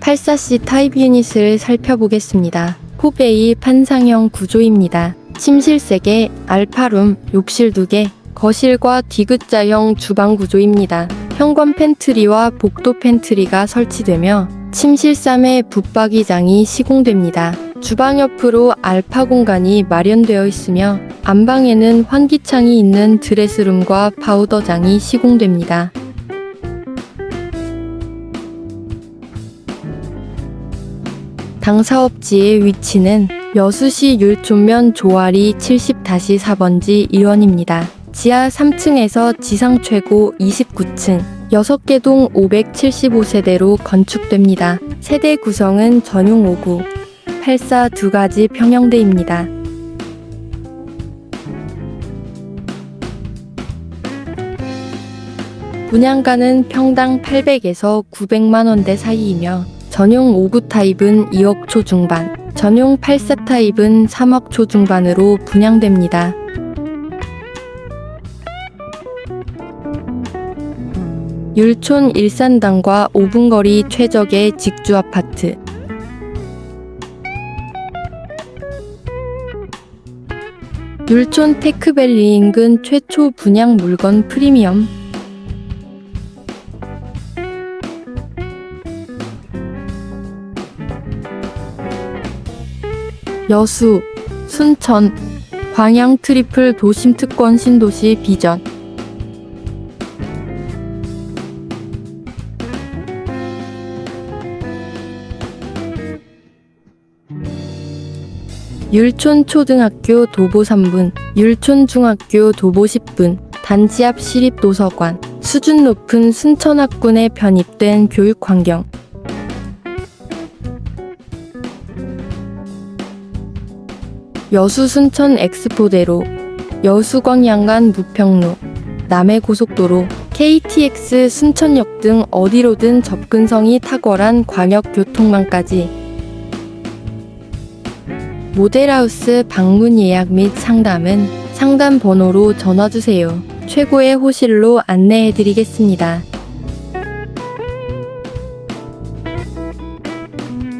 84C 타입 유닛을 살펴보겠습니다. 포베이 판상형 구조입니다. 침실 3개, 알파룸, 욕실 2개, 거실과 디귿자형 주방 구조입니다. 현관 팬트리와 복도 팬트리가 설치되며 침실 3의 붙박이장이 시공됩니다. 주방 옆으로 알파 공간이 마련되어 있으며 안방에는 환기창이 있는 드레스룸과 파우더장이 시공됩니다. 당 사업지의 위치는 여수시 율촌면 조아리 70-4번지 1원입니다. 지하 3층에서 지상 최고 29층, 6개 동 575세대로 건축됩니다. 세대 구성은 전용 5구, 84 두 가지 평형대입니다. 분양가는 평당 800에서 900만 원대 사이이며 전용 5구 타입은 2억 초 중반, 전용 84 타입은 3억 초 중반으로 분양됩니다. 율촌 일산당과 5분 거리 최적의 직주 아파트. 율촌 테크밸리 인근 최초 분양 물건 프리미엄. 여수, 순천, 광양 트리플 도심 특권 신도시 비전. 율촌 초등학교 도보 3분, 율촌 중학교 도보 10분, 단지 앞 시립도서관, 수준 높은 순천학군에 편입된 교육 환경. 여수 순천 엑스포대로, 여수광 양간 무평로, 남해고속도로, KTX 순천역 등 어디로든 접근성이 탁월한 광역교통망까지 모델하우스 방문 예약 및 상담은 상담 번호로 전화 주세요. 최고의 호실로 안내해 드리겠습니다.